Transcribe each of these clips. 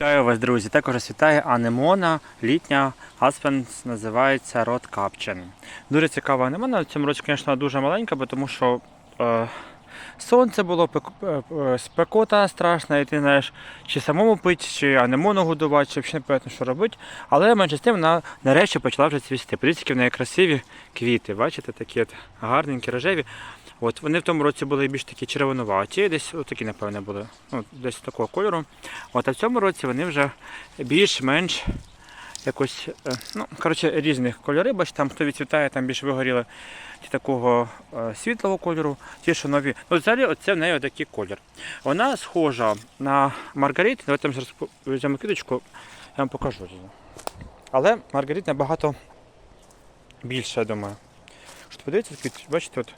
Вітаю вас, друзі! Також вас вітає анемона, літня Аспен називається Рот Капчен. Дуже цікава анемона. В цьому році, звісно, дуже маленька, бо тому що е, сонце було, е, е, спекота страшна, і ти знаєш, чи самому пити, чи анемону годувати, чи взагалі не пам'ятаю, що робити. Але менше з тим вона нарешті почала вже цвісти. Подивіться, які в неї красиві квіти. Бачите, такі от гарненькі, рожеві. От вони в тому році були більш такі червонуваті, десь такі, напевне, були. Ну, десь такого кольору. От, а в цьому році вони вже більш-менш якось, е, ну, коротше, різних кольорів, бач, там хто відцвітає, там більш вигоріли ті такого е, світлого кольору, ті, що нові. Ну, взагалі, оце в неї такий колір. Вона схожа на Маргарит. Давайте зараз візьмемо квіточку, я вам покажу. Але Маргарит набагато більше, я думаю. Що подивіться, бачите, от.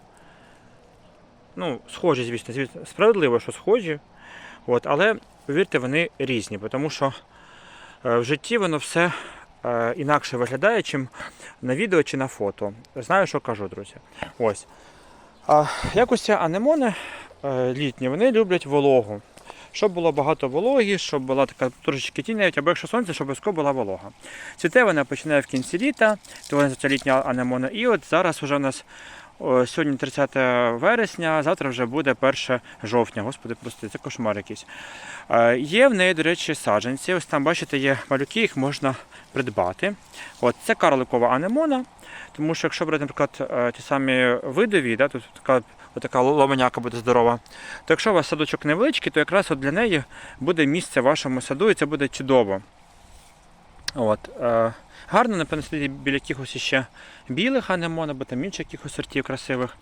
Ну, схожі, звісно, справедливо, що схожі. От, але повірте, вони різні, тому що е, в житті воно все е, інакше виглядає, чим на відео чи на фото. Знаю, що кажу, друзі. Ось. А, якось ці анемони е, літні, вони люблять вологу. Щоб було багато вологі, щоб була така трошечки тінь, навіть або якщо сонце, щоб обов'язково була волога. Цвіте вона починає в кінці літа, то вона це літня анемона. І от зараз вже у нас сьогодні 30 вересня, завтра вже буде 1 жовтня. Господи, прости, це кошмар якийсь. Е, Є в неї, до речі, саджанці. Ось там, бачите, є малюки, їх можна придбати. От, це карликова анемона. Тому що якщо брати, наприклад, е, ті самі видові, да, тут така, така ломаняка буде здорова, то якщо у вас садочок невеличкий, то якраз от для неї буде місце в вашому саду і це буде чудово. От, е, гарно, напевно, сидіти біля якихось ще білих анемон, або там інших якихось сортів красивих.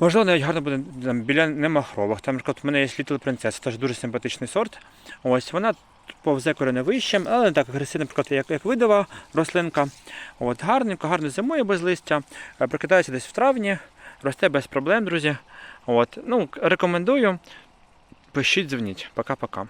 Можливо, навіть гарно буде там, біля немахрових. Там, наприклад, в мене є Little Princess, теж дуже симпатичний сорт. Ось вона повзе кореневищем, але не так агресивно, наприклад, як, як видова рослинка. От, гарненько, гарно зимує без листя, е, прикидається десь в травні, росте без проблем, друзі. От, ну, рекомендую. Пишіть, дзвоніть. Пока-пока.